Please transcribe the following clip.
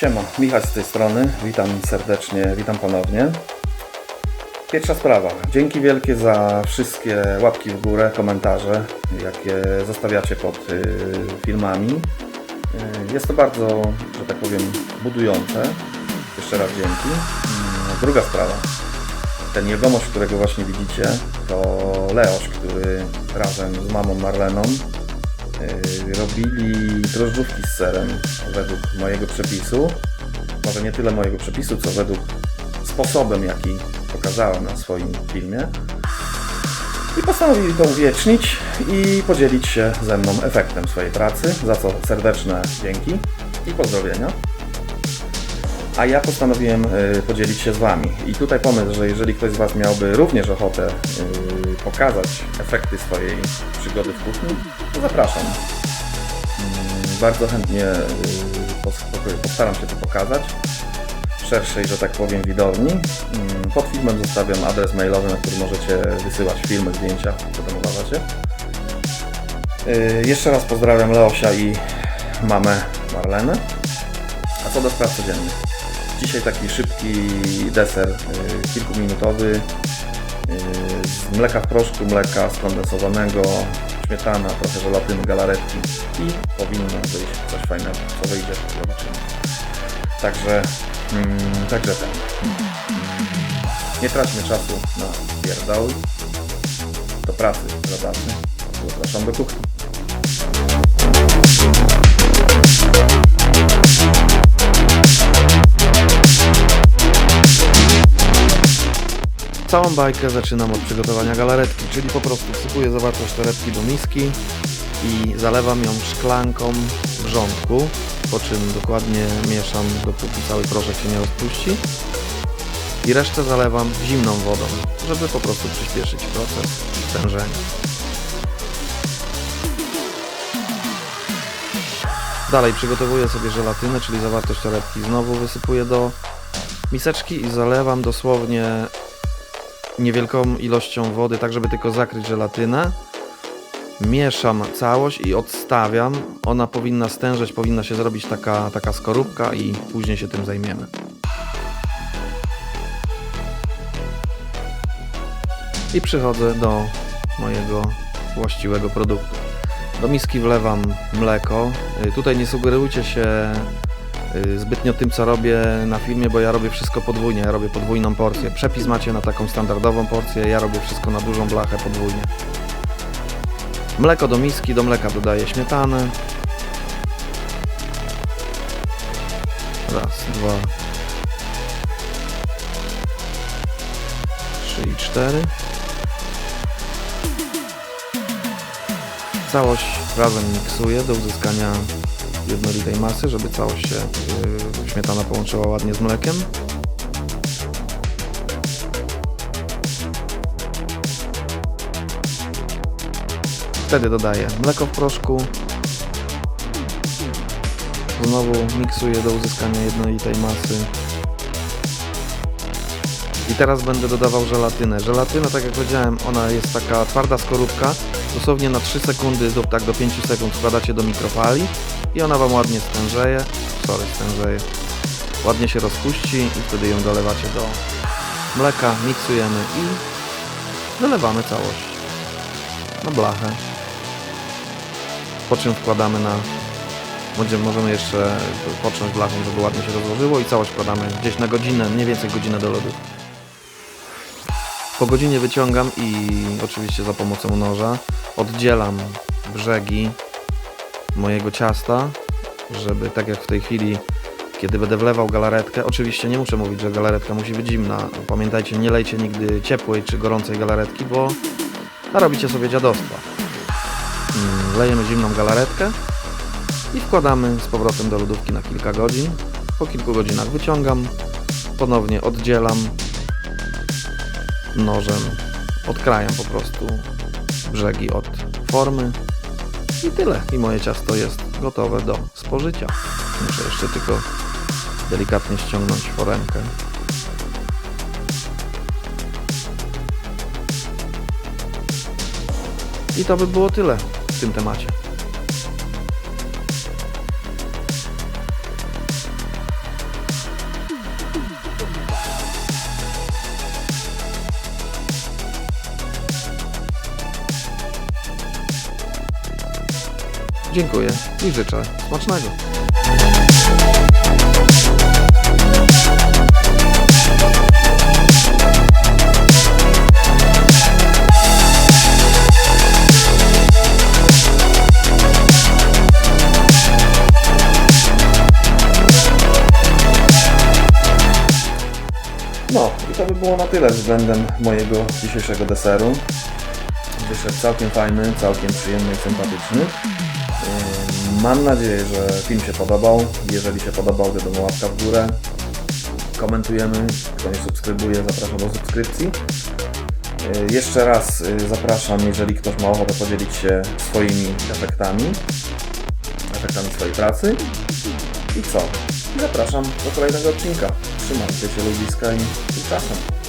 Siema, Michał z tej strony. Witam serdecznie, witam ponownie. Pierwsza sprawa. Dzięki wielkie za wszystkie łapki w górę, komentarze, jakie zostawiacie pod y, filmami. Y, jest to bardzo, że tak powiem, budujące. Jeszcze raz dzięki. Mm, Druga sprawa. Ten jegomość, którego właśnie widzicie, to Leoś, który razem z mamą Marleną robili drożdżówki z serem według mojego przepisu. Może nie tyle mojego przepisu, co według sposobem, jaki pokazałem na swoim filmie. I postanowili to uwiecznić i podzielić się ze mną efektem swojej pracy, za co serdeczne dzięki i pozdrowienia. A ja postanowiłem y, podzielić się z Wami. I tutaj pomysł, że jeżeli ktoś z Was miałby również ochotę y, pokazać efekty swojej przygody w kuchni, to zapraszam. Mm, Bardzo chętnie pos- postaram się to pokazać szerszej, że tak powiem, widowni. Mm, Pod filmem zostawiam adres mailowy, na który możecie wysyłać filmy, zdjęcia, co tam uważacie. Jeszcze raz pozdrawiam Leosia i mamę Marlenę. A co do spraw codziennych. Dzisiaj taki szybki deser, y, kilkuminutowy, y, z mleka w proszku, mleka skondensowanego, śmietana, trochę żelatyny, galaretki i powinno wyjść coś fajnego, co wyjdzie, zobaczymy. Także, mm, także ten. Nie traćmy czasu na pierdoły. Do pracy, zobaczmy. Zapraszam do kuchni. Całą bajkę zaczynam od przygotowania galaretki, czyli po prostu wsypuję zawartość torebki do miski i zalewam ją szklanką wrzątku, po czym dokładnie mieszam, dopóki cały proszek się nie rozpuści i resztę zalewam zimną wodą, żeby po prostu przyspieszyć proces stężenia. Dalej przygotowuję sobie żelatynę, czyli zawartość torebki. Znowu wysypuję do miseczki i zalewam dosłownie niewielką ilością wody, tak żeby tylko zakryć żelatynę. Mieszam całość i odstawiam. Ona powinna stężeć, powinna się zrobić taka, taka skorupka i później się tym zajmiemy. I przychodzę do mojego właściwego produktu. Do miski wlewam mleko. Y, Tutaj nie sugerujcie się zbytnio tym, co robię na filmie, bo ja robię wszystko podwójnie, ja robię podwójną porcję. Przepis macie na taką standardową porcję, ja robię wszystko na dużą blachę podwójnie. Mleko do miski, do mleka dodaję śmietanę. Raz, dwa, trzy i cztery. Całość razem miksuję do uzyskania jednolitej masy, żeby całość się yy, śmietana połączyła ładnie z mlekiem. Wtedy dodaję mleko w proszku. Znowu miksuję do uzyskania jednolitej masy. Teraz będę dodawał żelatynę. Żelatyna, tak jak powiedziałem, ona jest taka twarda skorupka. Dosłownie na 3 sekundy lub tak do 5 sekund wkładacie do mikrofali i ona Wam ładnie stężeje. Sorry, stężeje. Ładnie się rozpuści i wtedy ją dolewacie do mleka, miksujemy i dolewamy całość na blachę. Po czym wkładamy na możemy jeszcze począć blachą, żeby ładnie się rozłożyło i całość wkładamy gdzieś na godzinę, mniej więcej godzinę do lodu. Po godzinie wyciągam i oczywiście za pomocą noża oddzielam brzegi mojego ciasta, żeby tak jak w tej chwili, kiedy będę wlewał galaretkę, oczywiście nie muszę mówić, że galaretka musi być zimna. Pamiętajcie, nie lejcie nigdy ciepłej czy gorącej galaretki, bo narobicie sobie dziadostwa. Mm, Lejemy zimną galaretkę i wkładamy z powrotem do lodówki na kilka godzin. Po kilku godzinach wyciągam, ponownie oddzielam nożem, odkrajam po prostu brzegi od formy i tyle. I moje ciasto jest gotowe do spożycia. Muszę jeszcze tylko delikatnie ściągnąć foremkę. I to by było tyle w tym temacie. Dziękuję i życzę smacznego. No i to by było na tyle względem mojego dzisiejszego deseru. Wyszedł całkiem fajny, całkiem przyjemny i sympatyczny. Mam nadzieję, że film się podobał. Jeżeli się podobał, wiadomo łapka w górę. Komentujemy. Kto nie subskrybuje, zapraszam do subskrypcji. Yy, Jeszcze raz yy, zapraszam, jeżeli ktoś ma ochotę podzielić się swoimi efektami, efektami swojej pracy. I co? Zapraszam do kolejnego odcinka. Trzymajcie się ludziska i tymczasem.